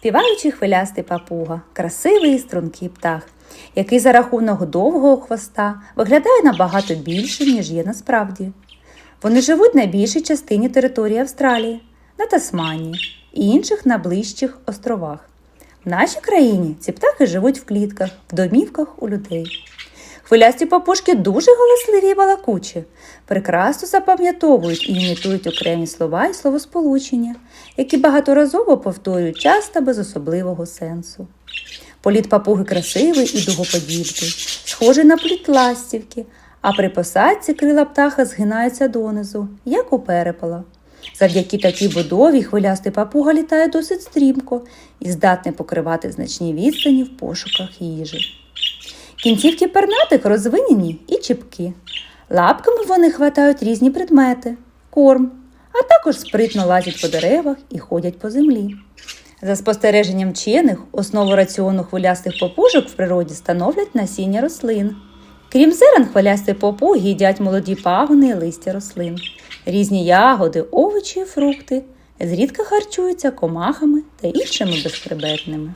Співаючий хвилястий папуга, красивий і стрункий птах, який за рахунок довгого хвоста виглядає набагато більше, ніж є насправді. Вони живуть на більшій частині території Австралії, на Тасманії і інших найближчих островах. В нашій країні ці птахи живуть в клітках, в домівках у людей. Хвилясті папушки дуже голосливі і балакучі, прекрасно запам'ятовують і імітують окремі слова і словосполучення, які багаторазово повторюють часто без особливого сенсу. Політ папуги красивий і дугоподібний, схожий на пліт ластівки, а при посадці крила птаха згинаються донизу, як у перепела. Завдяки такій будові хвилястий папуга літає досить стрімко і здатний покривати значні відстані в пошуках їжі. Кінцівки пернатих розвинені і чіпкі. Лапками вони хватають різні предмети, корм, а також спритно лазять по деревах і ходять по землі. За спостереженням вчених, основу раціону хвилястих попужок в природі становлять насіння рослин. Крім зерен, хвилясті попуги їдять молоді пагони і листя рослин, різні ягоди, овочі і фрукти, зрідка харчуються комахами та іншими безхребетними.